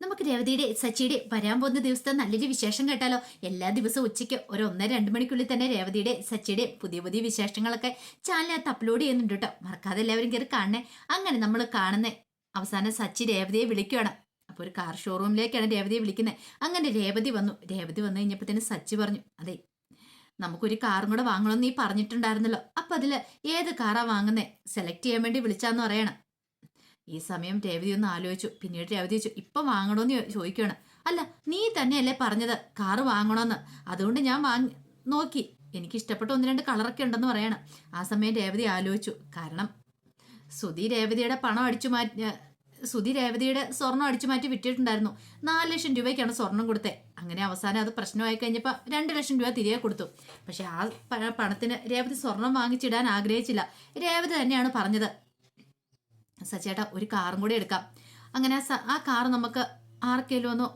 നമുക്ക് രേവതിയുടെ സച്ചിയുടെ വരാൻ പോകുന്ന ദിവസത്തെ നല്ലൊരു വിശേഷം കേട്ടാലോ? എല്ലാ ദിവസവും ഉച്ചയ്ക്ക് ഒരു ഒന്നര രണ്ട് മണിക്കുള്ളിൽ തന്നെ രേവതിയുടെ സച്ചിയുടെ പുതിയ പുതിയ വിശേഷങ്ങളൊക്കെ ചാനലിനകത്ത് അപ്ലോഡ് ചെയ്യുന്നുണ്ട് കേട്ടോ. മറക്കാതെ എല്ലാവരും കയറി കാണണേ. അങ്ങനെ നമ്മൾ കാണുന്ന അവസാനം സച്ചി രേവതിയെ വിളിക്കുകയാണ് അപ്പോൾ ഒരു കാർ ഷോറൂമിലേക്കാണ് രേവതിയെ വിളിക്കുന്നത് അങ്ങനെ രേവതി വന്നു. രേവതി വന്നു കഴിഞ്ഞപ്പോൾ തന്നെ സച്ചി പറഞ്ഞു അതെ നമുക്കൊരു കാറും കൂടെ വാങ്ങണമെന്ന് നീ പറഞ്ഞിട്ടുണ്ടായിരുന്നല്ലോ. അപ്പം അതിൽ ഏത് കാറാണ് വാങ്ങുന്നത് സെലക്ട് ചെയ്യാൻ വേണ്ടി വിളിച്ചാന്ന് പറയണം. ഈ സമയം രേവതി ഒന്ന് ആലോചിച്ചു. പിന്നീട് രേവതി ചോദിച്ചു ഇപ്പൊ വാങ്ങണോന്ന് ചോദിക്കുകയാണ്. അല്ല നീ തന്നെയല്ലേ പറഞ്ഞത്? കാറ് വാങ്ങണമെന്ന് അതുകൊണ്ട് ഞാൻ വാങ്ങി നോക്കി. എനിക്ക് ഇഷ്ടപ്പെട്ട ഒന്ന് രണ്ട് കളറൊക്കെ ഉണ്ടെന്ന് പറയണം. ആ സമയം രേവതി ആലോചിച്ചു. കാരണം സുധി രേവതിയുടെ പണം അടിച്ചു മാറ്റി സുധി രേവതിയുടെ സ്വർണം അടിച്ചു മാറ്റി വിറ്റിട്ടുണ്ടായിരുന്നു. നാല് ലക്ഷം രൂപയ്ക്കാണ് സ്വർണം കൊടുത്തത് അങ്ങനെ അവസാനം അത് പ്രശ്നമായി കഴിഞ്ഞപ്പോൾ രണ്ട് ലക്ഷം രൂപ തിരികെ കൊടുത്തു. പക്ഷെ ആ പണത്തിന് രേവതി സ്വർണം വാങ്ങിച്ചിടാൻ ആഗ്രഹിച്ചില്ല. രേവതി തന്നെയാണ് പറഞ്ഞത്. സച്ചേട്ടാ ഒരു കാറും കൂടെ എടുക്കാം. അങ്ങനെ ആ കാർ നമുക്ക് ആർക്കെങ്കിലും ഒന്ന്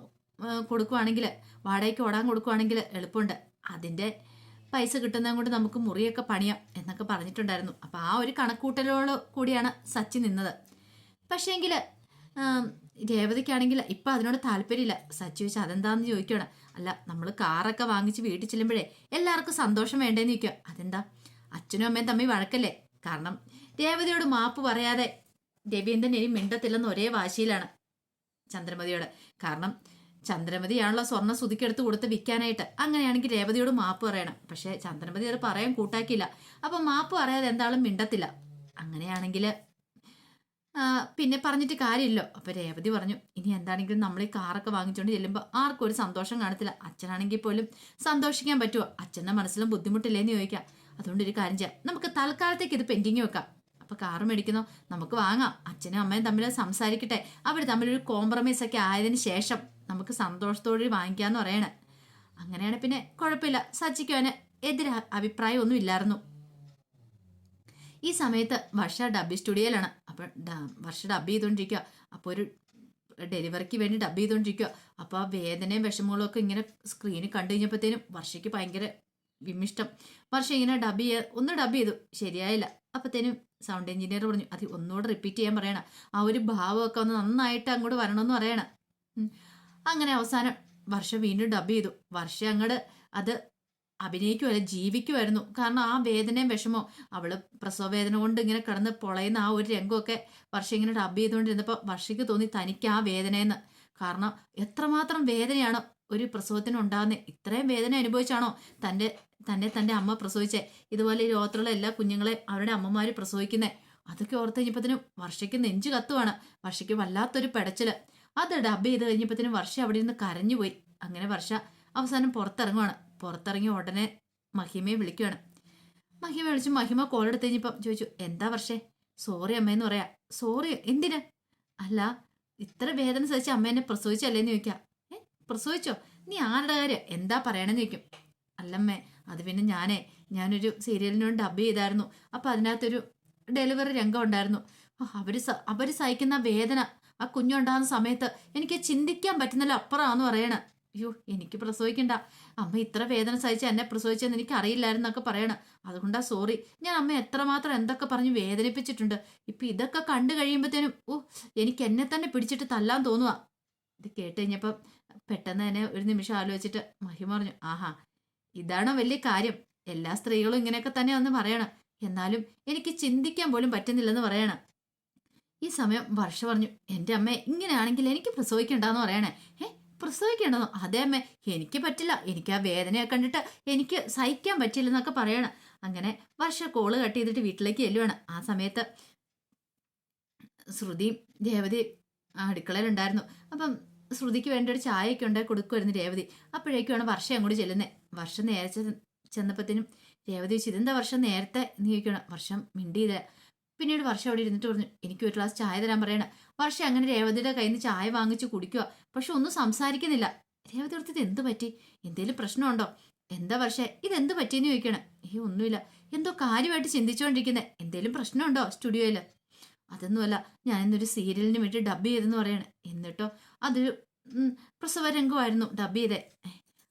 കൊടുക്കുവാണെങ്കിൽ വാടകയ്ക്ക് ഓടാൻ കൊടുക്കുവാണെങ്കിൽ എളുപ്പമുണ്ട്. അതിന്റെ പൈസ കിട്ടുന്നതും കൊണ്ട് നമുക്ക് മുറിയൊക്കെ പണിയാം എന്നൊക്കെ പറഞ്ഞിട്ടുണ്ടായിരുന്നു. അപ്പോൾ ആ ഒരു കണക്കൂട്ടലോട് കൂടിയാണ് സച്ചി നിന്നത്. പക്ഷേങ്കിൽ രേവതിക്കാണെങ്കിൽ ഇപ്പം അതിനോട് താല്പര്യമില്ല. സച്ചി ചോദിച്ചാൽ അതെന്താന്ന് ചോദിക്കുകയാണ് അല്ല നമ്മൾ കാറൊക്കെ വാങ്ങിച്ച് വീട്ടിൽ ചെല്ലുമ്പോഴേ എല്ലാവർക്കും സന്തോഷം വേണ്ടേന്ന് ചോദിക്കുക അതെന്താ? അച്ഛനും അമ്മയും തമ്മിൽ വഴക്കല്ലേ? കാരണം രേവതിയോട് മാപ്പ് പറയാതെ രവീന്ദ്രൻ ഇനി മിണ്ടത്തില്ലെന്ന് ഒരേ വാശിയിലാണ് ചന്ദ്രമതിയോട്. കാരണം ചന്ദ്രമതിയാണല്ലോ സ്വർണ സുതിക്കെടുത്ത് കൊടുത്ത് വിൽക്കാനായിട്ട്. അങ്ങനെയാണെങ്കിൽ രേവതിയോട് മാപ്പ് പറയണം. പക്ഷേ ചന്ദ്രമതി അത് പറയാൻ കൂട്ടാക്കിയില്ല. അപ്പൊ മാപ്പ് പറയാതെ എന്താളും മിണ്ടത്തില്ല. അങ്ങനെയാണെങ്കിൽ പിന്നെ പറഞ്ഞിട്ട് കാര്യമില്ലോ അപ്പൊ രേവതി പറഞ്ഞു ഇനി എന്താണെങ്കിലും നമ്മൾ ഈ കാറൊക്കെ വാങ്ങിച്ചുകൊണ്ട് ചെല്ലുമ്പോൾ ആർക്കും ഒരു സന്തോഷം കാണത്തില്ല. അച്ഛനാണെങ്കിൽ പോലും സന്തോഷിക്കാൻ പറ്റുമോ അച്ഛന്റെ മനസ്സിലും ബുദ്ധിമുട്ടില്ലേന്ന് ചോദിക്കാം. അതുകൊണ്ട് ഒരു കാര്യം ചെയ്യാം. നമുക്ക് തൽക്കാലത്തേക്ക് ഇത് പെൻഡിങ് വെക്കാം. അപ്പൊ കാറ് മേടിക്കുന്നു. നമുക്ക് വാങ്ങാം. അച്ഛനും അമ്മയും തമ്മിൽ സംസാരിക്കട്ടെ. അവർ തമ്മിലൊരു കോംപ്രമൈസ് ഒക്കെ ആയതിനു ശേഷം നമുക്ക് സന്തോഷത്തോടെ വാങ്ങിക്കാന്ന് പറയണേ. അങ്ങനെയാണ് പിന്നെ കുഴപ്പമില്ല. സച്ചിക്ക് അവന് എതിരെ അഭിപ്രായമൊന്നും ഇല്ലായിരുന്നു. ഈ സമയത്ത് വർഷ ഡബി സ്റ്റുഡിയോയിലാണ്. അപ്പോൾ വർഷ ഡബ് ചെയ്തുകൊണ്ടിരിക്കുക അപ്പോൾ ഒരു ഡെലിവറിക്ക് വേണ്ടി ഡബ് ചെയ്തുകൊണ്ടിരിക്കുക അപ്പോൾ ആ വേദനയും വിഷമങ്ങളും ഒക്കെ ഇങ്ങനെ സ്ക്രീനിൽ കണ്ടു കഴിഞ്ഞപ്പോഴത്തേനും വർഷയ്ക്ക് ഭയങ്കര വിമിഷ്ടം വർഷ ഇങ്ങനെ ഡബ് ചെയ്യ ഒന്ന് ഡബ് ചെയ്തു. ശരിയായില്ല. അപ്പത്തേനും സൗണ്ട് എഞ്ചിനീയർ പറഞ്ഞു അത് ഒന്നുകൂടെ റിപ്പീറ്റ് ചെയ്യാൻ പറയണം. ആ ഒരു ഭാവമൊക്കെ ഒന്ന് നന്നായിട്ട് അങ്ങോട്ട് വരണമെന്ന് പറയണം. അങ്ങനെ അവസാനം വർഷ വീണ്ടും ഡബ് ചെയ്തു. വർഷ അങ്ങോട്ട് അത് അഭിനയിക്കുമല്ല ജീവിക്കുമായിരുന്നു കാരണം ആ വേദനയും വിഷമോ അവൾ പ്രസവ വേദന കൊണ്ട് ഇങ്ങനെ കിടന്ന് പൊളയുന്ന ആ ഒരു രംഗമൊക്കെ വർഷം ഇങ്ങനെ ഡബ് ചെയ്തുകൊണ്ടിരുന്നപ്പോൾ വർഷയ്ക്ക് തോന്നി തനിക്ക് ആ വേദനയെന്ന്. കാരണം എത്രമാത്രം വേദനയാണ് ഒരു പ്രസവത്തിന് ഉണ്ടാകുന്നത് ഇത്രയും വേദന അനുഭവിച്ചാണോ തന്റെ തന്നെ തന്റെ അമ്മ പ്രസവിച്ചേ. ഇതുപോലെ ലോകത്തുള്ള എല്ലാ കുഞ്ഞുങ്ങളെ അവരുടെ അമ്മമാർ പ്രസവിക്കുന്നേ. അതൊക്കെ ഓർത്ത് കഴിഞ്ഞപ്പോഴത്തേനും വർഷയ്ക്ക് നെഞ്ചു കത്തുവാണ്. വർഷയ്ക്ക് വല്ലാത്തൊരു പെടച്ചിൽ. അത് ഡബ് ചെയ്ത് കഴിഞ്ഞപ്പോഴത്തേനും വർഷ അവിടെ നിന്ന് കരഞ്ഞുപോയി. അങ്ങനെ വർഷ അവസാനം പുറത്തിറങ്ങുവാണ്. പുറത്തിറങ്ങി ഉടനെ മഹിമയെ വിളിക്കുകയാണ് മഹിമ വിളിച്ചു മഹിമ കോൾ എടുത്ത് കഴിഞ്ഞപ്പം ചോദിച്ചു എന്താ വർഷേ? സോറി അമ്മയെന്ന് പറയാ. സോറി എന്തിന്? അല്ല ഇത്ര വേദന സഹിച്ച എന്നെ പ്രസവിച്ചല്ലേന്ന് ചോദിക്കാം. ഏ? പ്രസവിച്ചോ? നീ ആരുടെ കാര്യം? എന്താ പറയണമെന്ന് ചോദിക്കും. അല്ലമ്മേ അത് പിന്നെ ഞാനേ ഞാനൊരു സീരിയലിനോട് ഡബ് ചെയ്തായിരുന്നു. അപ്പൊ അതിനകത്തൊരു ഡെലിവറി രംഗം ഉണ്ടായിരുന്നു. അവർ അവർ സഹിക്കുന്ന വേദന ആ കുഞ്ഞുണ്ടാകുന്ന സമയത്ത് എനിക്ക് ചിന്തിക്കാൻ പറ്റുന്നില്ല അപ്പുറമാന്ന് പറയണ. അയ്യോ എനിക്ക് പ്രസവിക്കണ്ട. അമ്മ ഇത്ര വേദന സഹിച്ച് എന്നെ പ്രസവിച്ചെന്ന് എനിക്ക് അറിയില്ലായിരുന്നൊക്കെ പറയണ. അതുകൊണ്ടാ സോറി. ഞാൻ അമ്മ എത്രമാത്രം എന്തൊക്കെ പറഞ്ഞ് വേദനിപ്പിച്ചിട്ടുണ്ട്. ഇപ്പൊ ഇതൊക്കെ കണ്ടു കഴിയുമ്പോഴത്തേനും ഓ എനിക്ക് എന്നെ തന്നെ പിടിച്ചിട്ട് തല്ലാൻ തോന്നുക ഇത് കേട്ട് പെട്ടെന്ന് തന്നെ ഒരു നിമിഷം ആലോചിച്ചിട്ട് മഹിമ പറഞ്ഞു ആഹാ ഇതാണോ വലിയ കാര്യം. എല്ലാ സ്ത്രീകളും ഇങ്ങനെയൊക്കെ തന്നെ ഒന്ന് പറയണം. എന്നാലും എനിക്ക് ചിന്തിക്കാൻ പോലും പറ്റുന്നില്ലെന്ന് പറയണം. ഈ സമയം വർഷ പറഞ്ഞു എന്റെ അമ്മ ഇങ്ങനെയാണെങ്കിൽ എനിക്ക് പ്രസവിക്കണ്ടെന്ന് പറയണേ. ഏ പ്രസവിക്കണ്ടെന്നോ? അതെ അമ്മ എനിക്ക് പറ്റില്ല. എനിക്ക് ആ വേദനയൊക്കെ കണ്ടിട്ട് എനിക്ക് സഹിക്കാൻ പറ്റില്ലെന്നൊക്കെ പറയണം. അങ്ങനെ വർഷ കോൾ കട്ട് ചെയ്തിട്ട് വീട്ടിലേക്ക് ചെല്ലുവാണ്. ആ സമയത്ത് ശ്രുതിയും രേവതി അടുക്കളയിലുണ്ടായിരുന്നു. അപ്പം ശ്രുതിക്ക് വേണ്ടി ഒരു ചായയൊക്കെ ഉണ്ടായി കൊടുക്കുമായിരുന്നു രേവതി. അപ്പോഴേക്കുമാണ് വർഷം അങ്ങോട്ട് ചെല്ലുന്നത് വർഷം നേരത്തെ ചെന്നപ്പത്തേനും രേവതി ചോദിച്ചു ഇതെന്താ വർഷം നേരത്തെ? നീ ചോദിക്കണം വർഷം മിണ്ടിയില്ല. പിന്നീട് വർഷം അവിടെ ഇരുന്നിട്ട് പറഞ്ഞു എനിക്ക് ഒരു ഗ്ലാസ് ചായ തരാൻ പറയണ. വർഷം അങ്ങനെ രേവതിയുടെ കയ്യിൽ നിന്ന് ചായ വാങ്ങിച്ച് കുടിക്കുക പക്ഷെ ഒന്നും സംസാരിക്കുന്നില്ല. രേവതി അടുത്ത് ഇത് എന്ത് പറ്റി? എന്തേലും പ്രശ്നമുണ്ടോ? എന്താ വർഷ? ഇതെന്ത് പറ്റിയെന്ന് ചോദിക്കണം ഏ ഒന്നുമില്ല. എന്തോ കാര്യമായിട്ട് ചിന്തിച്ചുകൊണ്ടിരിക്കുന്നത് എന്തേലും പ്രശ്നമുണ്ടോ സ്റ്റുഡിയോയിൽ? അതൊന്നുമല്ല. ഞാൻ ഇന്നൊരു സീരിയലിന് വേണ്ടി ഡബ് ചെയ്തെന്ന് പറയണേ. എന്നിട്ടോ? അതൊരു പ്രസവരംഗമായിരുന്നു പ്രസവ രംഗമായിരുന്നു ഡബ് ചെയ്തേ.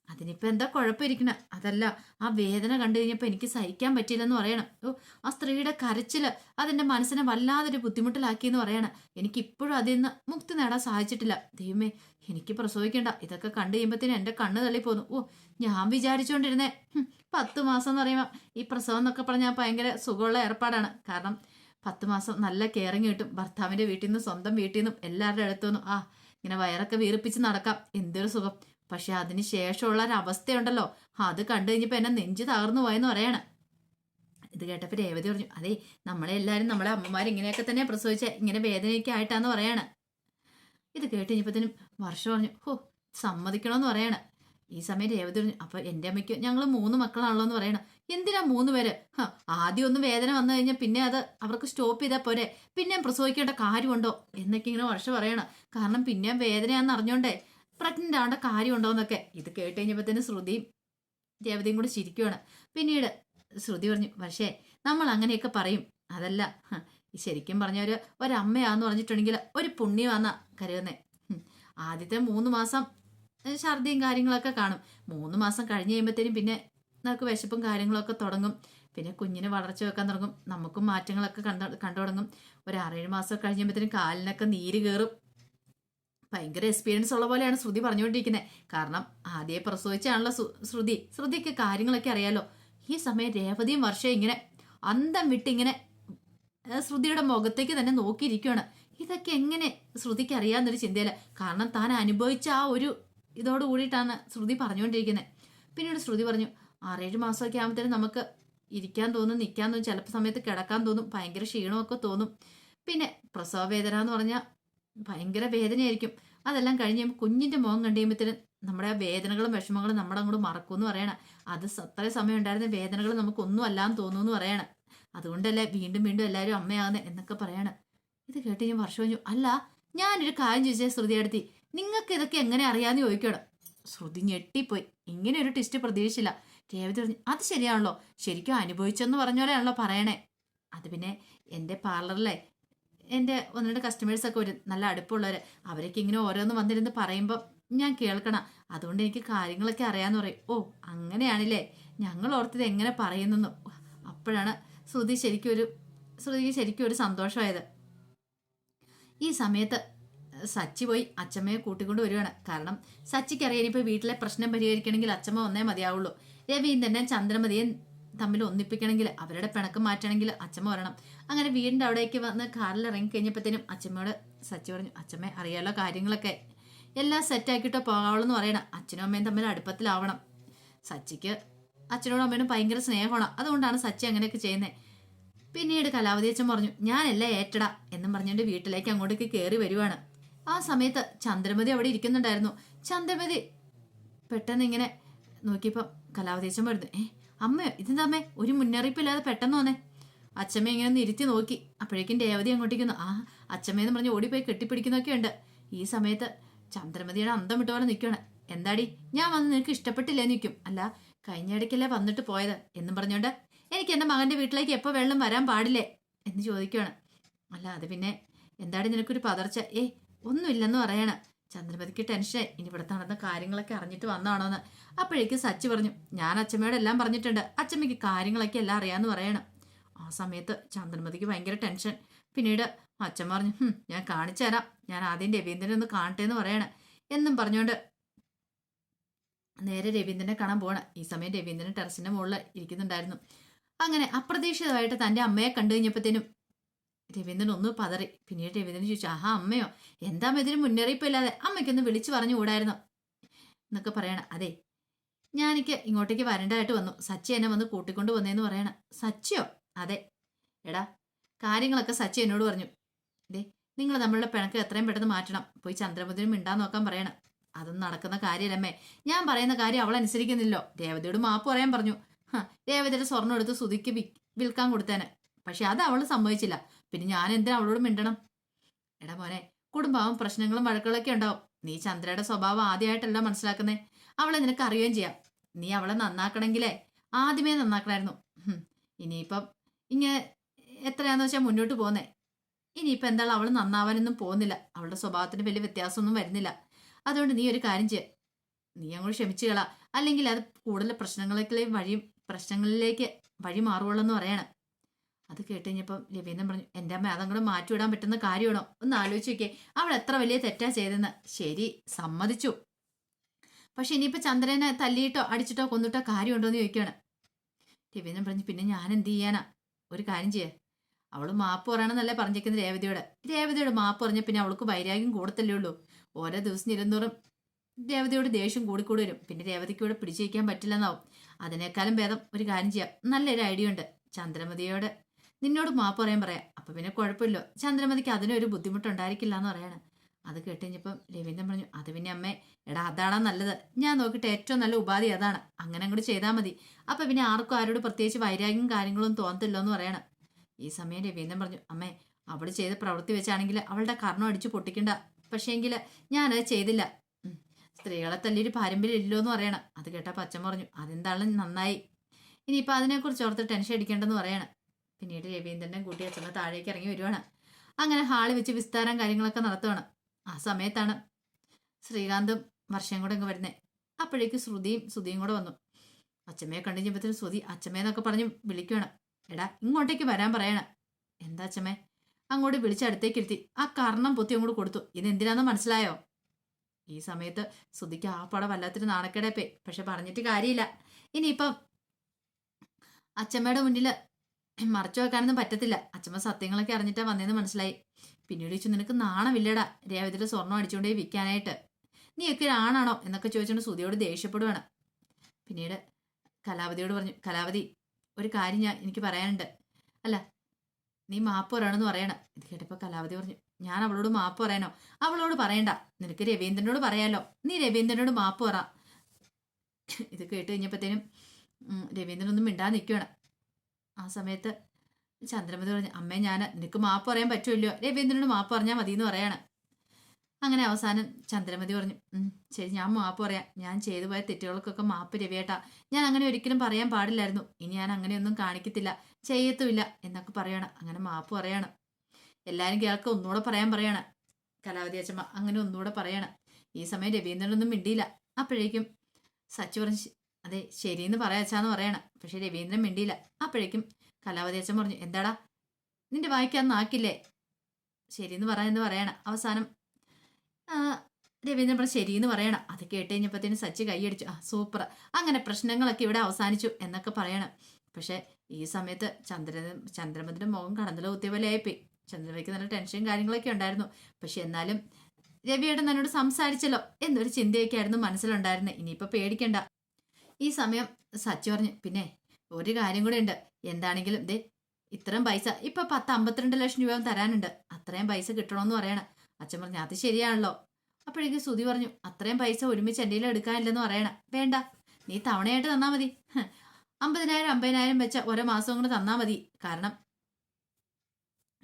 അതിനിപ്പോ എന്താ കുഴപ്പമിരിക്കണ? അതല്ല ആ വേദന കണ്ടു കഴിഞ്ഞപ്പോൾ എനിക്ക് സഹിക്കാൻ പറ്റിയില്ലെന്ന് പറയണം. ഓ ആ സ്ത്രീയുടെ കരച്ചിൽ അതെന്റെ മനസ്സിനെ വല്ലാതൊരു ബുദ്ധിമുട്ടിലാക്കിയെന്ന് പറയണം. എനിക്ക് ഇപ്പോഴും അതിൽ നിന്ന് മുക്തി നേടാൻ സാധിച്ചിട്ടില്ല. ദൈവമേ എനിക്ക് പ്രസവിക്കേണ്ട. ഇതൊക്കെ കണ്ടു കഴിയുമ്പോഴത്തേനും എന്റെ കണ്ണ് തള്ളിപ്പോന്നു ഓ ഞാൻ വിചാരിച്ചുകൊണ്ടിരുന്നേ പത്ത് മാസം എന്ന് പറയുമ്പോൾ ഈ പ്രസവം എന്നൊക്കെ പറഞ്ഞാൽ ഭയങ്കര സുഖമുള്ള ഏർപ്പാടാണ്. കാരണം പത്ത് മാസം നല്ല കെയറിങ് കിട്ടും. ഭർത്താവിന്റെ വീട്ടിൽ നിന്നും സ്വന്തം വീട്ടിൽ നിന്നും എല്ലാവരുടെ അടുത്തു നിന്നും ആ ഇങ്ങനെ വയറൊക്കെ വീർപ്പിച്ച് നടക്കാം. എന്തൊരു സുഖം. പക്ഷെ അതിന് ശേഷമുള്ള ഒരു അവസ്ഥയുണ്ടല്ലോ അത് കണ്ടു കഴിഞ്ഞപ്പോൾ എന്നെ നെഞ്ചു തകർന്നു പോയെന്ന് പറയണം. ഇത് കേട്ടപ്പോൾ രേവതി പറഞ്ഞു അതെ നമ്മളെ എല്ലാവരും നമ്മളെ അമ്മമാർ ഇങ്ങനെയൊക്കെ തന്നെ പ്രസവിച്ച ഇങ്ങനെ വേദനയൊക്കെ ആയിട്ടാന്ന് പറയാണ്. ഇത് കേട്ട് കഴിഞ്ഞപ്പോഴത്തേനും വർഷം പറഞ്ഞു ഹോ സമ്മതിക്കണമെന്ന് പറയാണ്. ഈ സമയം രേവതി പറഞ്ഞു അപ്പൊ എന്റെ അമ്മയ്ക്ക് ഞങ്ങൾ മൂന്ന് മക്കളാണല്ലോ എന്ന് പറയണം. എന്തിനാ മൂന്ന് പേര്? ആദ്യം ഒന്ന് വേദന വന്നു കഴിഞ്ഞാൽ പിന്നെ അത് അവർക്ക് സ്റ്റോപ്പ് ചെയ്താൽ പോരെ പിന്നെയും പ്രസവിക്കേണ്ട കാര്യമുണ്ടോ? എന്നൊക്കെ ഇങ്ങനെ വർഷം പറയണം. കാരണം പിന്നെയും വേദനയാണെന്ന് അറിഞ്ഞോണ്ടേ പ്രഗ്നന്റ് ആവേണ്ട കാര്യമുണ്ടോ എന്നൊക്കെ ഇത് കേട്ട് തന്നെ ശ്രുതിയും രേവതിയും കൂടെ ചിരിക്കുവാണ്. പിന്നീട് ശ്രുതി പറഞ്ഞു പക്ഷേ നമ്മൾ അങ്ങനെയൊക്കെ പറയും. അതല്ല ശരിക്കും പറഞ്ഞ ഒരു ഒരമ്മയാന്ന് പറഞ്ഞിട്ടുണ്ടെങ്കിൽ ഒരു പുണ്യമാന്നാ കരുതുന്നേ. ആദ്യത്തെ മൂന്ന് മാസം ഛർദിയും കാര്യങ്ങളൊക്കെ കാണും. മൂന്ന് മാസം കഴിഞ്ഞ് കഴിയുമ്പോഴത്തേനും പിന്നെ നമുക്ക് വിശപ്പും കാര്യങ്ങളൊക്കെ തുടങ്ങും. പിന്നെ കുഞ്ഞിന് വളർച്ച വെക്കാൻ തുടങ്ങും. നമുക്കും മാറ്റങ്ങളൊക്കെ കണ്ടു കണ്ടു തുടങ്ങും ഒരു ആറേഴ് മാസം കഴിയുമ്പോഴത്തേനും കാലിനൊക്കെ നീര് കയറും. ഭയങ്കര എക്സ്പീരിയൻസ് ഉള്ള പോലെയാണ് ശ്രുതി പറഞ്ഞുകൊണ്ടിരിക്കുന്നത് കാരണം ആദ്യം പ്രസവിച്ചാണല്ലോ ശ്രു- ശ്രുതി. ശ്രുതിക്ക് കാര്യങ്ങളൊക്കെ അറിയാലോ. ഈ സമയം രേവതിയും വർഷം ഇങ്ങനെ അന്തം വിട്ടിങ്ങനെ ശ്രുതിയുടെ മുഖത്തേക്ക് തന്നെ നോക്കിയിരിക്കുകയാണ് ഇതൊക്കെ എങ്ങനെ ശ്രുതിക്ക് അറിയാമെന്നൊരു ചിന്തയില്ല? കാരണം താൻ അനുഭവിച്ച ആ ഒരു ഇതോട് കൂടിയിട്ടാണ് ശ്രുതി പറഞ്ഞുകൊണ്ടിരിക്കുന്നത് പിന്നീട് ശ്രുതി പറഞ്ഞു ആറേഴ് മാസമൊക്കെ ആകുമ്പോഴത്തേനും നമുക്ക് ഇരിക്കാൻ തോന്നും നിൽക്കാൻ തോന്നും ചിലപ്പോൾ സമയത്ത് കിടക്കാൻ തോന്നും ഭയങ്കര ക്ഷീണമൊക്കെ തോന്നും. പിന്നെ പ്രസവ വേദന എന്ന് പറഞ്ഞാൽ ഭയങ്കര വേദനയായിരിക്കും. അതെല്ലാം കഴിഞ്ഞ് കുഞ്ഞിന്റെ മുഖം കണ്ടു നമ്മുടെ ആ വേദനകളും വിഷമങ്ങളും നമ്മുടെ അങ്ങോട്ട് മറക്കുമെന്ന് പറയണം. അത് അത്ര സമയം ഉണ്ടായിരുന്ന വേദനകൾ നമുക്കൊന്നും അല്ലാന്ന് തോന്നുന്നു പറയണം. അതുകൊണ്ടല്ലേ വീണ്ടും വീണ്ടും എല്ലാവരും അമ്മയാകുന്നത് എന്നൊക്കെ പറയണം. ഇത് കേട്ട് ഞാൻ വർഷം കഴിഞ്ഞു. അല്ല ഞാനൊരു കാര്യം ചോദിച്ചാൽ ശ്രുതി അടുത്തി നിങ്ങൾക്ക് ഇതൊക്കെ എങ്ങനെ അറിയാമെന്ന് ചോദിക്കണം? ശ്രുതി ഞെട്ടിപ്പോയി. ഇങ്ങനെ ഒരു ടെസ്റ്റ് പ്രതീക്ഷിച്ചില്ല. രേവതി പറഞ്ഞു അത് ശരിയാണല്ലോ. ശരിക്കും അനുഭവിച്ചെന്ന് പറഞ്ഞ പോലെയാണല്ലോ പറയണേ. അത് പിന്നെ എന്റെ പാർലറിലെ എന്റെ ഒന്ന് രണ്ട് കസ്റ്റമേഴ്സൊക്കെ വരും നല്ല അടുപ്പമുള്ളവർ അവരൊക്കെ ഇങ്ങനെ ഓരോന്ന് വന്നിരുന്ന് പറയുമ്പോൾ ഞാൻ കേൾക്കണം. അതുകൊണ്ട് എനിക്ക് കാര്യങ്ങളൊക്കെ അറിയാമെന്ന് പറയും. ഓ അങ്ങനെയാണല്ലേ? ഞങ്ങൾ ഓർത്തത് എങ്ങനെ പറയുന്നെന്ന്. അപ്പോഴാണ് ശ്രുതി ശരിക്കും ഒരു ശ്രുതിക്ക് ശരിക്കും ഒരു സന്തോഷമായത്. ഈ സമയത്ത് സച്ചി പോയി അച്ചമ്മയെ കൂട്ടിക്കൊണ്ട് വരുവാണ്. കാരണം സച്ചിക്ക് അറിയാൻ ഇപ്പോൾ വീട്ടിലെ പ്രശ്നം പരിഹരിക്കണമെങ്കിൽ അച്ചമ്മ വന്നേ മതിയാവുള്ളൂ. രവീന്ദ്രനെ ചന്ദ്രമതിയും തമ്മിൽ ഒന്നിപ്പിക്കണമെങ്കിൽ അവരുടെ പിണക്കം മാറ്റണമെങ്കിൽ അച്ഛമ്മ വരണം. അങ്ങനെ വീടിന്റെ അവിടേക്ക് വന്ന് കാറിൽ ഇറങ്ങി കഴിഞ്ഞപ്പോഴത്തേനും അച്ചമ്മയോട് സച്ചി പറഞ്ഞു അച്ഛമ്മ അറിയാലോ കാര്യങ്ങളൊക്കെ. എല്ലാം സെറ്റാക്കിയിട്ടോ പോകാവുള്ളൂ എന്ന് പറയണം. അച്ഛനും അമ്മയും തമ്മിൽ അടുപ്പത്തിലാവണം. സച്ചിക്ക് അച്ഛനോടും അമ്മേനും ഭയങ്കര സ്നേഹമാണ്. അതുകൊണ്ടാണ് സച്ചി അങ്ങനെയൊക്കെ ചെയ്യുന്നത് പിന്നീട് കലാവതി അച്ഛൻ പറഞ്ഞു ഞാനല്ല ഏറ്റടാ എന്നും പറഞ്ഞുകൊണ്ട് വീട്ടിലേക്ക് അങ്ങോട്ടേക്ക് കയറി വരുവാണ്. ആ സമയത്ത് ചന്ദ്രമതി അവിടെ ഇരിക്കുന്നുണ്ടായിരുന്നു. ചന്ദ്രമതി പെട്ടെന്ന് ഇങ്ങനെ നോക്കിയപ്പോൾ കലാവതി അച്ഛൻ പറഞ്ഞു ഏ അമ്മേ ഒരു മുന്നറിയിപ്പില്ലാതെ പെട്ടെന്ന് വന്നേ. അച്ഛമ്മ ഇങ്ങനെ നിരുത്തി നോക്കി. അപ്പോഴേക്കും രേവതി അങ്ങോട്ടേക്കുന്നു ആ അച്ഛമ്മയെന്ന് പറഞ്ഞ് ഓടിപ്പോയി കെട്ടിപ്പിടിക്കുന്നൊക്കെ ഉണ്ട്. ഈ സമയത്ത് ചന്ദ്രമതിയുടെ അന്തം വിട്ട പോലെ നിൽക്കുകയാണ് എന്താടി? ഞാൻ വന്ന് നിനക്ക് ഇഷ്ടപ്പെട്ടില്ലേ? നിൽക്കും അല്ല കഴിഞ്ഞ ഇടയ്ക്കല്ലേ വന്നിട്ട് പോയത്? എന്നും പറഞ്ഞോണ്ട് എനിക്ക് എന്റെ മകന്റെ വീട്ടിലേക്ക് എപ്പോൾ വെള്ളം വരാൻ പാടില്ലേ? എന്ന് ചോദിക്കുകയാണ് അല്ല അത് പിന്നെ എന്താടി നിനക്കൊരു പതർച്ച? ഏ ഒന്നുമില്ലെന്ന് പറയണ. ചന്ദ്രമതിക്ക് ടെൻഷൻ. ഇനി ഇവിടെ നടന്ന കാര്യങ്ങളൊക്കെ അറിഞ്ഞിട്ട് വന്നാണോന്ന്. അപ്പോഴേക്ക് സച്ചി പറഞ്ഞു ഞാൻ അച്ഛമ്മയോട് എല്ലാം പറഞ്ഞിട്ടുണ്ട്. അച്ഛമ്മയ്ക്ക് കാര്യങ്ങളൊക്കെ എല്ലാം അറിയാമെന്ന് പറയണം. ആ സമയത്ത് ചന്ദ്രമതിക്ക് ഭയങ്കര ടെൻഷൻ. പിന്നീട് അച്ഛൻ പറഞ്ഞു ഞാൻ കാണിച്ചു തരാം. ഞാൻ ആദ്യം രവീന്ദ്രനെ ഒന്ന് കാണട്ടെ എന്ന് പറയണം. എന്നും പറഞ്ഞുകൊണ്ട് നേരെ രവീന്ദ്രനെ കാണാൻ പോവാണ്. ഈ സമയം രവീന്ദ്രൻ ടെറസിന്റെ മുകളിൽ ഇരിക്കുന്നുണ്ടായിരുന്നു. അങ്ങനെ അപ്രതീക്ഷിതമായിട്ട് തന്റെ അമ്മയെ കണ്ടു കഴിഞ്ഞപ്പോഴത്തേനും രവീന്ദ്രൻ ഒന്ന് പതറി. പിന്നീട് രവീന്ദ്രൻ ചോദിച്ചു ആഹാ അമ്മയോ എന്താ ഇതിന് മുന്നറിയിപ്പില്ലാതെ? അമ്മയ്ക്കൊന്ന് വിളിച്ചു പറഞ്ഞു കൂടായിരുന്നു. എന്നൊക്കെ പറയണം. അതെ ഞാനിക്ക് ഇങ്ങോട്ടേക്ക് വരേണ്ടതായിട്ട് വന്നു. സച്ചി എന്നെ വന്ന് കൂട്ടിക്കൊണ്ട് വന്നേന്ന് പറയണം. സച്ചിയോ? അതെ. എടാ കാര്യങ്ങളൊക്കെ സച്ചി എന്നോട് പറഞ്ഞു. ദേ നിങ്ങൾ നമ്മളുടെ പിണക്ക് എത്രയും പെട്ടെന്ന് മാറ്റണം. പോയി ചന്ദ്രബുദ്ധനും മിണ്ടാൻ നോക്കാൻ പറയണം. അതൊന്നും നടക്കുന്ന കാര്യമല്ലമ്മേ. ഞാൻ പറയുന്ന കാര്യം അവൾ അനുസരിക്കുന്നില്ലോ രേവതിയോട് മാപ്പ് പറയാൻ പറഞ്ഞു. ഹാ രേവതിയുടെ സ്വർണം എടുത്ത് സുതിക്ക് വിൽക്കാൻ കൊടുത്തേനെ. പക്ഷെ അത് അവൾ സമ്മതിച്ചില്ല. പിന്നെ ഞാൻ എന്തിനാ അവളോട് മിണ്ടണം? എടാ മോനെ കുടുംബവും പ്രശ്നങ്ങളും വഴക്കുകളൊക്കെ ഉണ്ടാവും. നീ ചന്ദ്രയുടെ സ്വഭാവം ആദ്യമായിട്ടല്ല മനസ്സിലാക്കുന്നേ? അവളെ നിനക്ക് അറിയുകയും ചെയ്യാം. നീ അവളെ നന്നാക്കണമെങ്കിലേ ആദ്യമേ നന്നാക്കണമായിരുന്നു ഇനിയിപ്പം ഇങ്ങനെ എത്രയാന്ന് വെച്ചാൽ മുന്നോട്ട് പോകുന്നേ ഇനിയിപ്പോൾ എന്താണ് അവൾ നന്നാവാനൊന്നും പോകുന്നില്ല. അവളുടെ സ്വഭാവത്തിന് വലിയ വ്യത്യാസമൊന്നും വരുന്നില്ല. അതുകൊണ്ട് നീ ഒരു കാര്യം ചെയ്യ. നീ അങ്ങോട്ട് ക്ഷമിച്ചു കള. അല്ലെങ്കിൽ അത് കൂടുതൽ പ്രശ്നങ്ങളിലേക്ക് വഴി പ്രശ്നങ്ങളിലേക്ക് വഴി മാറുകയുള്ളെന്ന് പറയാണ്. അത് കേട്ട് കഴിഞ്ഞപ്പം രവീന്ദ്രൻ പറഞ്ഞു എന്റെ അമ്മ അതങ്ങോട്ട് മാറ്റിവിടാൻ പറ്റുന്ന കാര്യമാണോ? ഒന്ന് ആലോചിച്ച് അവൾ എത്ര വലിയ തെറ്റാ ചെയ്തെന്ന് ശരി സമ്മതിച്ചു. പക്ഷെ ഇനിയിപ്പോൾ ചന്ദ്രനെ തല്ലിയിട്ടോ അടിച്ചിട്ടോ കൊന്നിട്ടോ കാര്യമുണ്ടോ എന്ന് ചോദിക്കുകയാണ്. രവീന്ദ്രൻ പറഞ്ഞു പിന്നെ ഞാൻ എന്ത് ചെയ്യാനാ? ഒരു കാര്യം ചെയ്യേ. അവൾ മാപ്പ് പറയണമെന്നല്ലേ പറഞ്ഞിരിക്കുന്നത് രേവതിയോട്. രേവതിയോട് മാപ്പ് പറഞ്ഞ പിന്നെ അവൾക്ക് വൈരാഗ്യം കൂടത്തല്ലേ ഉള്ളൂ. ഓരോ ദിവസം ഇരുന്നൂറും രേവതിയോട് ദേഷ്യം കൂടിക്കൂടി വരും. പിന്നെ രേവതിക്ക് ഇവിടെ പിടിച്ചു വയ്ക്കാൻ പറ്റില്ലെന്നാവും. അതിനേക്കാളും ഭേദം ഒരു കാര്യം ചെയ്യാം. നല്ലൊരു ഐഡിയ ഉണ്ട്. ചന്ദ്രമതിയോട് നിന്നോട് മാപ്പ് പറയാൻ പറയാം. അപ്പൊ പിന്നെ കുഴപ്പമില്ലോ. ചന്ദ്രമതിക്ക് അതിനൊരു ബുദ്ധിമുട്ടുണ്ടായിരിക്കില്ല എന്ന് പറയാണ്. അത് കേട്ട് കഴിഞ്ഞപ്പം രവീന്ദ്രൻ പറഞ്ഞു അത് പിന്നെ അമ്മേ എടാ അതാണ് നല്ലത്? ഞാൻ നോക്കിയിട്ട് ഏറ്റവും നല്ല ഉപാധി അതാണ്. അങ്ങനെ അങ്ങോട്ട് ചെയ്താൽ മതി. അപ്പൊ പിന്നെ ആർക്കും ആരോട് പ്രത്യേകിച്ച് വൈരാഗ്യം കാര്യങ്ങളും തോന്നത്തില്ലോ എന്ന് പറയണം. ഈ സമയം രവീന്ദ്രൻ പറഞ്ഞു അമ്മേ അവൾ ചെയ്ത പ്രവൃത്തി വെച്ചാണെങ്കിൽ അവളുടെ കർണം അടിച്ച് പൊട്ടിക്കണ്ട. പക്ഷേങ്കിൽ ഞാനത് ചെയ്തില്ല. സ്ത്രീകളെ തല്ലിയൊരു പാരമ്പര്യം ഇല്ലോ എന്ന് പറയണം. അത് കേട്ട പച്ചൻ പറഞ്ഞു അതെന്താണെങ്കിലും നന്നായി. ഇനിയിപ്പോൾ അതിനെക്കുറിച്ച് ഓർത്ത് ടെൻഷൻ അടിക്കേണ്ടെന്ന് പറയണം. പിന്നീട് രവീന്ദ്രനും കൂട്ടി അച്ഛനെ താഴേക്ക് ഇറങ്ങി വരുവാണ്. അങ്ങനെ ഹാളിൽ വെച്ച് വിസ്താരം കാര്യങ്ങളൊക്കെ നടത്തുവാണ്. ആ സമയത്താണ് ശ്രീകാന്തും വർഷയും കൂടെ ഇങ്ങ് വരുന്നത് അപ്പോഴേക്ക് ശ്രുതിയും ശ്രുതിയും കൂടെ വന്നു. അച്ഛമ്മയെ കണ്ടു കഴിഞ്ഞപ്പോഴത്തേനും ശ്രുതി അച്ഛമ്മയെന്നൊക്കെ പറഞ്ഞ് വിളിക്കുവാണ്. എടാ ഇങ്ങോട്ടേക്ക് വരാൻ പറയണം. എന്താ അച്ഛമ്മേ? അങ്ങോട്ട് വിളിച്ച് അടുത്തേക്ക് ഇരുത്തി. ആ കർണം പൊത്തി അങ്ങോട്ട് കൊടുത്തു. ഇത് എന്തിനാന്ന് മനസ്സിലായോ? ഈ സമയത്ത് ശ്രുതിക്ക് ആ പടം വല്ലാത്തൊരു നാണക്കേടപ്പേ പക്ഷെ പറഞ്ഞിട്ട് കാര്യമില്ല. ഇനിയിപ്പം അച്ഛമ്മയുടെ മുന്നിൽ മറച്ചു വെക്കാനൊന്നും പറ്റത്തില്ല. അച്ഛമ്മ സത്യങ്ങളൊക്കെ അറിഞ്ഞിട്ടാ വന്നേന്ന് മനസ്സിലായി. പിന്നീട് ചോദിച്ചു നിനക്ക് നാണമില്ലടാ രേവതിയുടെ സ്വർണം അടിച്ചുകൊണ്ടേ വിൽക്കാനായിട്ട് നീയൊക്കെ ഒക്കെ ആണാണോ? എന്നൊക്കെ ചോദിച്ചുകൊണ്ട് സുതിയോട് ദേഷ്യപ്പെടുവാണ്. പിന്നീട് കലാവതിയോട് പറഞ്ഞു കലാവതി ഒരു കാര്യം ഞാൻ എനിക്ക് പറയാനുണ്ട്. അല്ല നീ മാപ്പ് പറയണമെന്ന് പറയണം. ഇത് കേട്ടപ്പോൾ കലാവതി പറഞ്ഞു ഞാൻ അവളോട് മാപ്പ് പറയാനോ? അവളോട് പറയണ്ട. നിനക്ക് രവീന്ദ്രനോട് പറയാലോ. നീ രവീന്ദ്രനോട് മാപ്പ് പറ. ഇത് കേട്ട് കഴിഞ്ഞപ്പോഴത്തേനും രവീന്ദ്രനൊന്നും മിണ്ടാതെ നിൽക്കുകയാണ് ആ സമയത്ത് ചന്ദ്രമതി പറഞ്ഞു അമ്മേ ഞാൻ നിനക്ക് മാപ്പ് പറയാൻ പറ്റുമല്ലോ രവീന്ദ്രനോട് മാപ്പ് പറഞ്ഞാൽ മതി എന്ന് പറയാണ്. അങ്ങനെ അവസാനം ചന്ദ്രമതി പറഞ്ഞു "ഉം, ശരി ഞാൻ മാപ്പ് പറയാം. ഞാൻ ചെയ്തു പോയ തെറ്റുകൾക്കൊക്കെ മാപ്പ് രവിയേട്ടാ. ഞാൻ അങ്ങനെ ഒരിക്കലും പറയാൻ പാടില്ലായിരുന്നു. ഇനി ഞാൻ അങ്ങനെയൊന്നും കാണിക്കത്തില്ല ചെയ്യത്തുമില്ല എന്നൊക്കെ പറയണം. അങ്ങനെ മാപ്പ് പറയാണ്. എല്ലാവരും കേൾക്ക ഒന്നുകൂടെ പറയാൻ പറയാണ്. കലാവതി അച്ഛമ്മ അങ്ങനെ ഒന്നുകൂടെ പറയാണ്. ഈ സമയം രവീന്ദ്രനൊന്നും മിണ്ടിയില്ല. അപ്പോഴേക്കും സച്ചു പറഞ്ഞു "ശ- അതെ ശരിയെന്ന് പറയാച്ചാന്ന് പറയണം. പക്ഷെ രവീന്ദ്രൻ മിണ്ടിയില്ല. അപ്പോഴേക്കും കലാവതി അച്ഛൻ പറഞ്ഞു എന്താടാ? നിന്റെ വായിക്കാൻ നാക്കില്ലേ ശരിയെന്ന് പറയാന്ന് പറയണം. അവസാനം രവീന്ദ്രൻ പറഞ്ഞു ശരിയെന്ന് പറയണം. അത് കേട്ട് കഴിഞ്ഞപ്പോഴത്തേനും സച്ചി കൈയടിച്ചു ആ സൂപ്പർ. അങ്ങനെ പ്രശ്നങ്ങളൊക്കെ ഇവിടെ അവസാനിച്ചു എന്നൊക്കെ പറയണം. പക്ഷെ ഈ സമയത്ത് ചന്ദ്ര ചന്ദ്രമതിന്റെ മുഖം കടന്നല കുത്തിയ പോലെ ആയിപ്പോയി. ചന്ദ്രമയ്ക്ക് നല്ല ടെൻഷനും കാര്യങ്ങളൊക്കെ ഉണ്ടായിരുന്നു. പക്ഷെ എന്നാലും രവിയേട്ടൻ എന്നോട് സംസാരിച്ചല്ലോ എന്നൊരു ചിന്തയൊക്കെ ആയിരുന്നു മനസ്സിലുണ്ടായിരുന്നത്. ഇനിയിപ്പോൾ പേടിക്കണ്ട. ഈ സമയം സച്ചി പറഞ്ഞു പിന്നെ ഒരു കാര്യം കൂടെ ഉണ്ട്. എന്താണെങ്കിലും ദേ ഇത്രയും പൈസ ഇപ്പൊ പത്ത് അമ്പത്തിരണ്ട് ലക്ഷം രൂപ തരാനുണ്ട്. അത്രയും പൈസ കിട്ടണമെന്ന് പറയണം. അച്ഛൻ പറഞ്ഞു അത് ശരിയാണല്ലോ. അപ്പോഴേക്കും സുതി പറഞ്ഞു അത്രയും പൈസ ഒരുമിച്ച് എന്റെ എടുക്കാനില്ലെന്ന് പറയണം. വേണ്ട. നീ തവണയായിട്ട് തന്നാ മതി. അമ്പതിനായിരം അമ്പതിനായിരം വെച്ച ഓരോ മാസവും കൂടെ തന്നാ മതി. കാരണം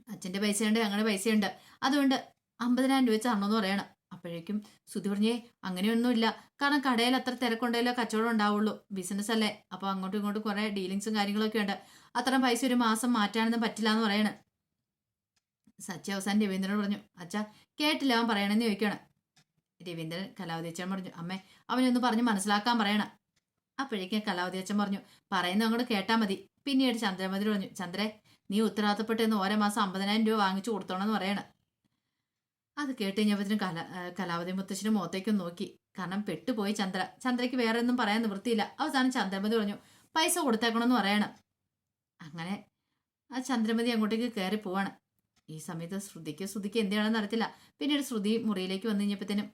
അച്ഛന്റെ പൈസയുണ്ട് ഞങ്ങളുടെ പൈസയുണ്ട്. അതുകൊണ്ട് അമ്പതിനായിരം രൂപ വെച്ച് തരണമെന്ന് പറയണം. അപ്പോഴേക്കും സുധി പറഞ്ഞേ അങ്ങനെയൊന്നുമില്ല. കാരണം കടയിൽ അത്ര തിരക്കുണ്ടെങ്കിലോ കച്ചവടം ഉണ്ടാവുള്ളൂ. ബിസിനസ് അല്ലേ? അപ്പോൾ അങ്ങോട്ടും ഇങ്ങോട്ടും കുറേ ഡീലിങ്സും കാര്യങ്ങളൊക്കെ ഉണ്ട്. അത്രയും പൈസ ഒരു മാസം മാറ്റാനൊന്നും പറ്റില്ല എന്ന് പറയണ. സച്ചി അവസാനം രവീന്ദ്രനോട് പറഞ്ഞു അച്ഛാ കേട്ടില്ല അവൻ പറയണമെന്ന് ചോദിക്കണം. രവീന്ദ്രൻ കലാവതി അച്ഛൻ പറഞ്ഞു അമ്മേ അവനൊന്ന് പറഞ്ഞ് മനസ്സിലാക്കാൻ പറയണം. അപ്പോഴേക്കും കലാവതി അച്ഛൻ പറഞ്ഞു പറയുന്ന അങ്ങോട്ട് കേട്ടാൽ മതി. പിന്നീട് ചന്ദ്രമതി പറഞ്ഞു ചന്ദ്രേ നീ ഉത്തരവാദിത്തപ്പെട്ടെന്ന് ഓരോ മാസം അമ്പതിനായിരം രൂപ വാങ്ങിച്ചു കൊടുത്തോണമെന്ന് പറയണം. അത് കേട്ട് കഴിഞ്ഞപ്പോഴത്തേനും കല കലാവതി മുത്തശ്ശിന് മുഖത്തേക്കും നോക്കി. കാരണം പെട്ടുപോയി ചന്ദ്ര. ചന്ദ്രയ്ക്ക് വേറെ ഒന്നും പറയാൻ നിവൃത്തിയില്ല. അവസാനം ചന്ദ്രമതി പറഞ്ഞു പൈസ കൊടുത്തേക്കണമെന്ന് പറയണം. അങ്ങനെ ആ ചന്ദ്രമതി അങ്ങോട്ടേക്ക് കയറി പോവാണ്. ഈ സമയത്ത് ശ്രുതിക്ക് ശ്രുതിക്ക് എന്ത് ചെയ്യണമെന്ന് അറിയത്തില്ല. പിന്നീട് ശ്രുതി മുറിയിലേക്ക് വന്നു കഴിഞ്ഞപ്പോഴത്തേനും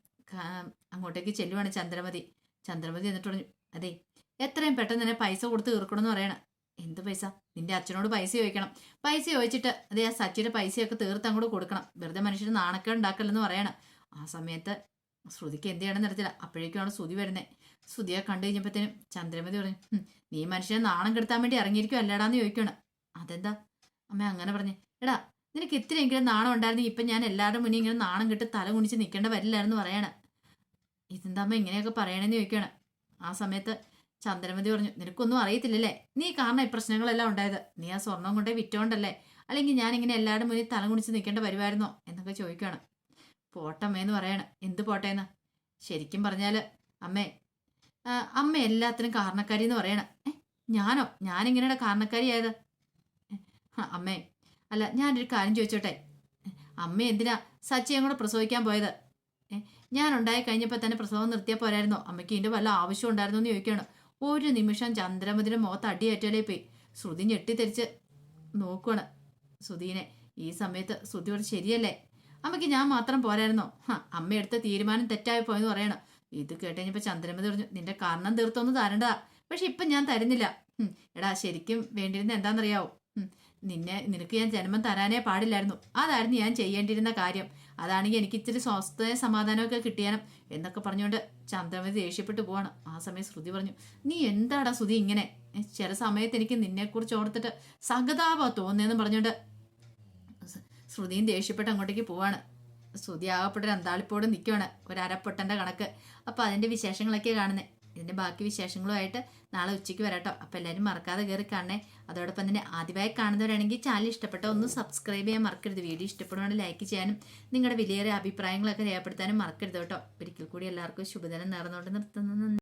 അങ്ങോട്ടേക്ക് ചെല്ലുവാണ് ചന്ദ്രമതി. ചന്ദ്രമതി എന്നിട്ട് പറഞ്ഞു അതെ എത്രയും പെട്ടെന്ന് തന്നെ പൈസ കൊടുത്ത് തീർക്കണമെന്ന് പറയണം. എന്ത് പൈസ? നിന്റെ അച്ഛനോട് പൈസ ചോദിക്കണം. പൈസ ചോദിച്ചിട്ട് അതേ ആ സച്ചിയുടെ പൈസയൊക്കെ തീർത്ത് അങ്ങോട്ട് കൊടുക്കണം. വെറുതെ മനുഷ്യന് നാണക്കെ ഉണ്ടാക്കലെന്ന് പറയണം. ആ സമയത്ത് ശ്രുതിക്ക് എന്ത് ചെയ്യണമെന്ന് അറിയത്തില്ല. അപ്പോഴേക്കുമാണ് ശ്രുതി വരുന്നത് ശ്രുതിയെ കണ്ടു കഴിഞ്ഞപ്പോഴത്തേനും ചന്ദ്രമതി പറഞ്ഞു നീ മനുഷ്യനെ നാണം കെടുത്താൻ വേണ്ടി ഇറങ്ങിയിരിക്കും അല്ലടാന്ന് ചോദിക്കണം അതെന്താ? അമ്മ അങ്ങനെ പറഞ്ഞു എടാ നിനക്ക് ഇത്രയെങ്കിലും നാണം ഉണ്ടായിരുന്നു ഇപ്പം ഞാൻ എല്ലാവരുടെ മുന്നേ ഇങ്ങനെ നാണം കെട്ട് തല കുണിച്ച് നിൽക്കേണ്ട വരില്ലായിരുന്നു പറയണ. ഇതെന്താ അമ്മ ഇങ്ങനെയൊക്കെ പറയണെന്ന് ചോദിക്കണം ആ സമയത്ത് ചന്ദ്രമതി പറഞ്ഞു നിനക്കൊന്നും അറിയത്തില്ലല്ലേ? നീ കാരണം ഈ പ്രശ്നങ്ങളെല്ലാം ഉണ്ടായത്? നീ ആ സ്വർണം കൊണ്ടേ വിറ്റോണ്ടല്ലേ? അല്ലെങ്കിൽ ഞാൻ ഇങ്ങനെ എല്ലാവരും മുന്നിൽ തല കുണിച്ച് നിൽക്കേണ്ട വരുമായിരുന്നോ എന്നൊക്കെ ചോദിക്കുകയാണ് പോട്ടമ്മേന്ന് പറയണം. എന്ത് പോട്ടേന്ന്? ശരിക്കും പറഞ്ഞാൽ അമ്മേ അമ്മ എല്ലാത്തിനും കാരണക്കാരി എന്ന് പറയണം. ഏ ഞാനോ? ഞാനിങ്ങനെയുടെ കാരണക്കാരിയായത്? അമ്മേ അല്ല ഞാനൊരു കാര്യം ചോദിച്ചോട്ടെ. അമ്മ എന്തിനാ സച്ചിയും കൂടെ പ്രസവിക്കാൻ പോയത്? ഞാൻ ഉണ്ടായി കഴിഞ്ഞപ്പോൾ തന്നെ പ്രസവം നിർത്തിയാൽ പോരായിരുന്നോ? അമ്മയ്ക്ക് ഇതിന്റെ വല്ല ആവശ്യം ഉണ്ടായിരുന്നോ? എന്ന് ചോദിക്കുകയാണ് ഒരു നിമിഷം ചന്ദ്രമതിയുടെ മുഖത്ത് അടിയേറ്റാലേ പോയി. ശ്രുതി ഞെട്ടിത്തെരിച്ച് നോക്കുവാണ്. ശ്രുതിനെ ഈ സമയത്ത് ശ്രുതിയോട് ശരിയല്ലേ? അമ്മയ്ക്ക് ഞാൻ മാത്രം പോരായിരുന്നോ? ഹാ അമ്മ എടുത്ത തീരുമാനം തെറ്റായി പോയെന്ന് പറയണം. ഇത് കേട്ടുകഴിഞ്ഞപ്പോൾ ചന്ദ്രമതി പറഞ്ഞു നിന്റെ കാരണം തീർത്തൊന്നും തരണ്ടതാ പക്ഷെ ഇപ്പം ഞാൻ തരുന്നില്ല. എടാ ശരിക്കും വേണ്ടിയിരുന്ന എന്താണെന്നറിയാവോ? നിന്നെ നിനക്ക് ഞാൻ ജന്മം തരാനേ പാടില്ലായിരുന്നു. അതായിരുന്നു ഞാൻ ചെയ്യേണ്ടിയിരുന്ന കാര്യം. അതാണെങ്കിൽ എനിക്ക് ഇച്ചിരി സ്വസ്ഥയും സമാധാനമൊക്കെ കിട്ടിയാനും എന്നൊക്കെ പറഞ്ഞുകൊണ്ട് ചന്ദ്രമതി ദേഷ്യപ്പെട്ടു പോവാണ്. ആ സമയം ശ്രുതി പറഞ്ഞു നീ എന്താടാ ശ്രുതി ഇങ്ങനെ? ചില സമയത്ത് എനിക്ക് നിന്നെക്കുറിച്ച് ഓർത്തിട്ട് സഹതാപ തോന്നിയെന്ന് പറഞ്ഞുകൊണ്ട് ശ്രുതിയും ദേഷ്യപ്പെട്ട് അങ്ങോട്ടേക്ക് പോവാണ്. ശ്രുതി ആകപ്പെട്ടൊരു അന്താളിപ്പോട് നിൽക്കുവാണ് ഒരു അരപ്പൊട്ടന്റെ കണക്ക്. അപ്പോൾ അതിന്റെ വിശേഷങ്ങളൊക്കെ കാണുന്നത് ഇതിന്റെ ബാക്കി വിശേഷങ്ങളുമായിട്ട് നാളെ ഉച്ചയ്ക്ക് വരാട്ടോ. അപ്പോൾ എല്ലാവരും മറക്കാതെ കയറി കാണണേ. അതോടൊപ്പം തന്നെ ആദ്യമായി കാണുന്നവരാണെങ്കിൽ ചാനൽ ഇഷ്ടപ്പെട്ട ഒന്ന് സബ്സ്ക്രൈബ് ചെയ്യാൻ മറക്കരുത്. വീഡിയോ ഇഷ്ടപ്പെടുവാണെങ്കിൽ ലൈക്ക് ചെയ്യാനും നിങ്ങളുടെ വിലയേറിയ അഭിപ്രായങ്ങളൊക്കെ രേഖപ്പെടുത്താനും മറക്കരുത് കേട്ടോ. ഒരിക്കൽ കൂടി എല്ലാവർക്കും ശുഭദിനം നേർന്നുകൊണ്ട് നിർത്തുന്നു.